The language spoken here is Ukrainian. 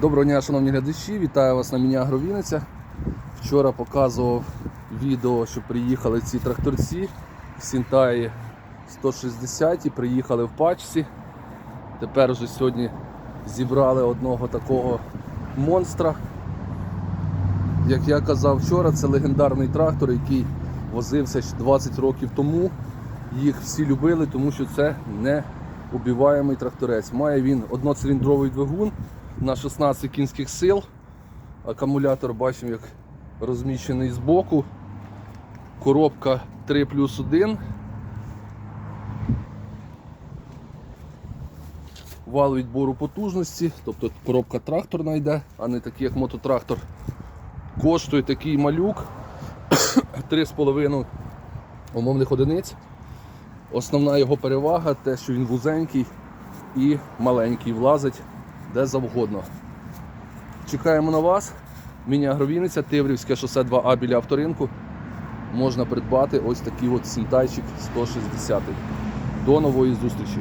Доброго дня, шановні глядачі, вітаю вас на міні Вінниця. Вчора показував відео, що приїхали ці тракторці Сінтаї 160 і приїхали в пачці. Тепер вже сьогодні зібрали одного такого монстра. Як я казав вчора, це легендарний трактор, який возився 20 років тому. Їх всі любили, тому що це не тракторець. Має він одноциліндровий двигун на 16 кінських сил. Акумулятор бачимо, як розміщений збоку. Коробка 3 плюс 1. Вал відбору потужності, тобто коробка тракторна йде, а не такий як мототрактор. Коштує такий малюк 3,5 умовних одиниць. Основна його перевага те, що він вузенький і маленький, влазить де завгодно. Чекаємо на вас. Міні-агровійниця, Тиврівське шосе 2А біля авторинку. Можна придбати ось такий от сінтайчик 160. До нової зустрічі!